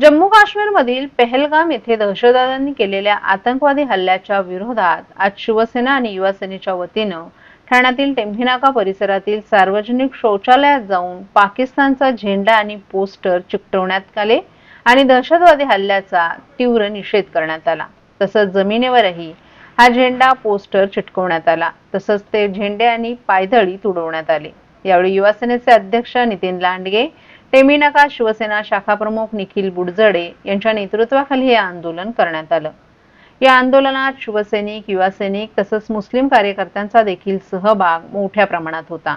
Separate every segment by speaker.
Speaker 1: जम्मू काश्मीरमधील पहलगाम येथे दहशतवाद्यांनी केलेल्या आतंकवादी हल्ल्याच्या विरोधात आज शिवसेना आणि युवा सेनेच्या वतीनं ठाण्यातील टेंभिनाका परिसरातील सार्वजनिक शौचालयात जाऊन पाकिस्तानचा झेंडा आणि पोस्टर चिकटवण्यात आले आणि दहशतवादी हल्ल्याचा तीव्र निषेध करण्यात आला. तसंच जमिनीवरही हा झेंडा पोस्टर चिटकवण्यात आला. तसंच ते झेंडे आणि पायदळी तुडवण्यात आले. यावेळी युवासेनेचे अध्यक्ष नितीन लांडगे टेमिनाका शिवसेना शाखा प्रमुख निखिल बुडजडे यांच्या नेतृत्वाखाली हे आंदोलन करण्यात आलं. या आंदोलनात शिवसैनिक युवा सैनिक तसंच मुस्लिम कार्यकर्त्यांचा देखील सहभाग मोठ्या प्रमाणात होता.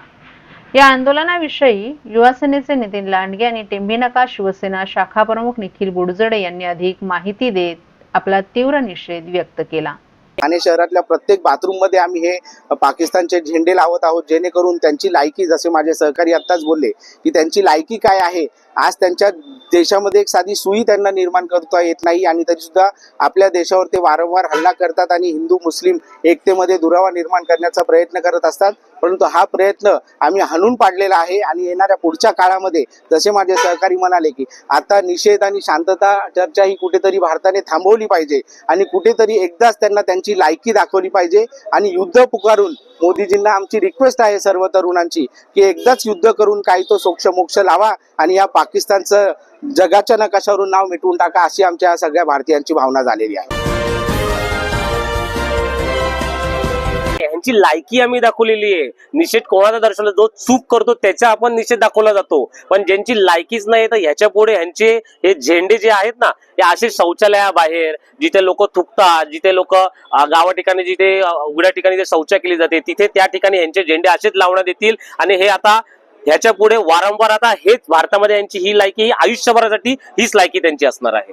Speaker 1: या आंदोलनाविषयी युवासेनेचे नितीन लांडगे आणि टेंभिनाका शिवसेना शाखा प्रमुख निखिल बुडजडे यांनी अधिक माहिती देत आपला तीव्र निषेध व्यक्त केला.
Speaker 2: ठाणे शहरातल्या प्रत्येक बाथरूममध्ये आम्ही हे पाकिस्तानचे झेंडे लावत आहोत जेणेकरून त्यांची लायकी जसे माझे सहकारी आत्ताच बोलले की त्यांची लायकी काय आहे आज त्यांच्या देशामध्ये एक साधी सुई त्यांना निर्माण करता येत नाही आणि तरी सुद्धा आपल्या देशावर ते वारंवार हल्ला करतात आणि हिंदू मुस्लिम एकतेमध्ये दुरावा निर्माण करण्याचा प्रयत्न करत असतात. परंतु हा प्रयत्न आम्ही हाणून पाडलेला आहे आणि येणाऱ्या पुढच्या काळामध्ये जसे माझे सहकारी म्हणाले की आता निषेध आणि शांतता चर्चा ही कुठेतरी भारताने थांबवली पाहिजे आणि कुठेतरी एकदाच त्यांना त्यांची लायकी दाखवली पाहिजे आणि युद्ध पुकारून मोदीजींना आमची रिक्वेस्ट आहे सर्व तरुणांची की एकदाच युद्ध करून काही तो सोक्ष मोक्ष लावा आणि या पाकिस्तानचं जगाच्या नकाशावरून नाव मिटवून टाका अशी आमच्या सगळ्या भारतीयांची भावना झालेली आहे.
Speaker 3: त्यांची लायकी आम्ही दाखवलेली आहे निषेध कोणाचा दर्शवला जो चूक करतो त्याचा आपण निषेध दाखवला जातो. पण ज्यांची लायकीच नाही तर ह्याच्या पुढे ह्यांचे हे झेंडे जे आहेत ना हे असे शौचालयाबाहेर जिथे लोक थुकतात जिथे लोक गावा ठिकाणी जिथे उघड्या ठिकाणी जे शौचा केली जाते तिथे त्या ठिकाणी ह्यांचे झेंडे असेच लावण्यात येतील. आणि हे आता ह्याच्या पुढे वारंवार आता हेच भारतामध्ये यांची ही लायकी ही आयुष्यभरासाठी हीच लायकी त्यांची असणार आहे.